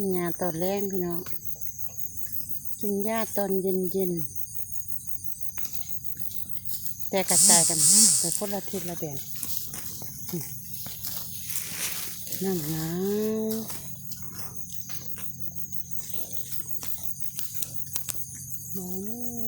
กินยาตอนแรงพี่น้อง กินยาตอนเย็นเย็นๆแต่กระจายกันไปคนละทิศละแดนน้ำหนาวหนาว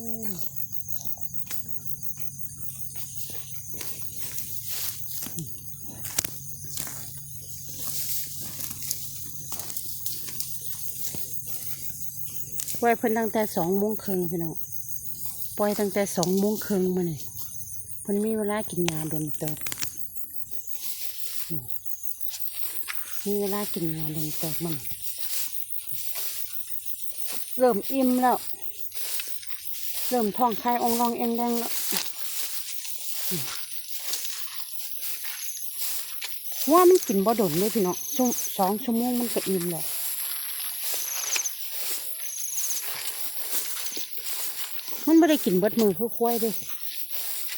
ปล่อยเพิ่นตั้งแต่สองโมงครึ่งพี่น้องปล่อยตั้งแต่สองโมงครึ่งมาเนี่ยเพิ่นมีเวลากินยาโดนเติบมมีเวลากินยาโดนเติบมันเริ่มอิ่มแล้ว เริ่มท้องคลายองรองเองแดงแล้วว่ามันกินบ่โดนเลยพี่น้องสองชั่วโมงมันก็อิ่มแล้ว มันไม่ได้กินเบิดมือคือควายเด้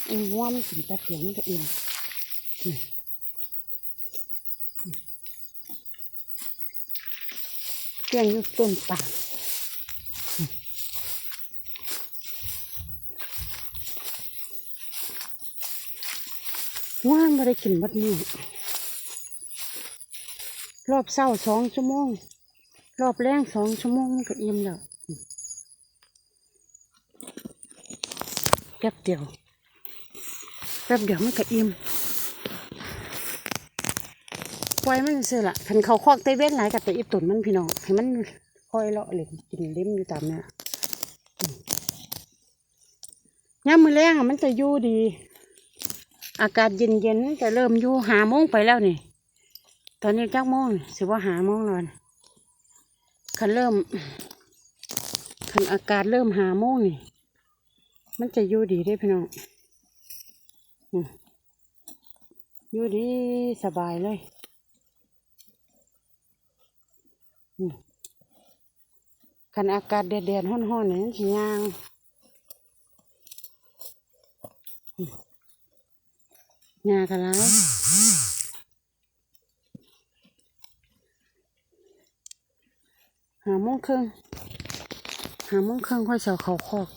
ไอ้หัวมันกินแป๊บเดียวมันก็อิ่มอืมอืมเลี้ยงอยู่ต้นป่างอืมหัวมันไม่ได้กินเบิดมือรอบเศร้าสองชั่วโมง รอบแรงสองชั่วโมงมันก็อิ่มแล้ว แป๊บเดียว แป๊บเดียวมันก็อิ่มปล่อยมันเสือละคันเขาคอกเตเว้นหลายกับแต่อีตุนมันพี่น้องให้มันค่อยเลาะเลยกินเล่มอยู่ตามเนี่ยอืมย่ามมือแรงอะมันจะอยู่ดี อากาศเย็นเย็นๆจะเริ่มอยู่หาโมงไปแล้วนี่ ตอนนี้จักโมงสิว่าหาโมงแล้วนะคันเริ่มคันอากาศเริ่มหาโมงนี่ มันจะอยู่ดีได้พี่น้องอยู่ดีสบายเลยอืมคันอากาศแดดๆร้อนๆเนี่ยสิยางอืมยากะไรหาโมงครึ่งหาโมงครึ่งค่อยเสาเขาคอก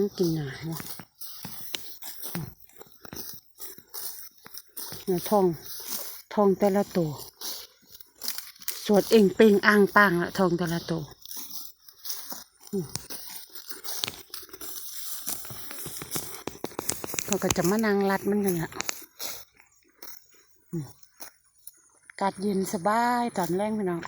มันกินหนาเนาะเนี่ยทองทองแต่ละตัวสวดเองเปล่งอ่างปางละทองแต่ละตัวเขาก็จะมานั่งรัดมันกันละอืมอากาดเย็นสบายตอนแรกพี่น้อง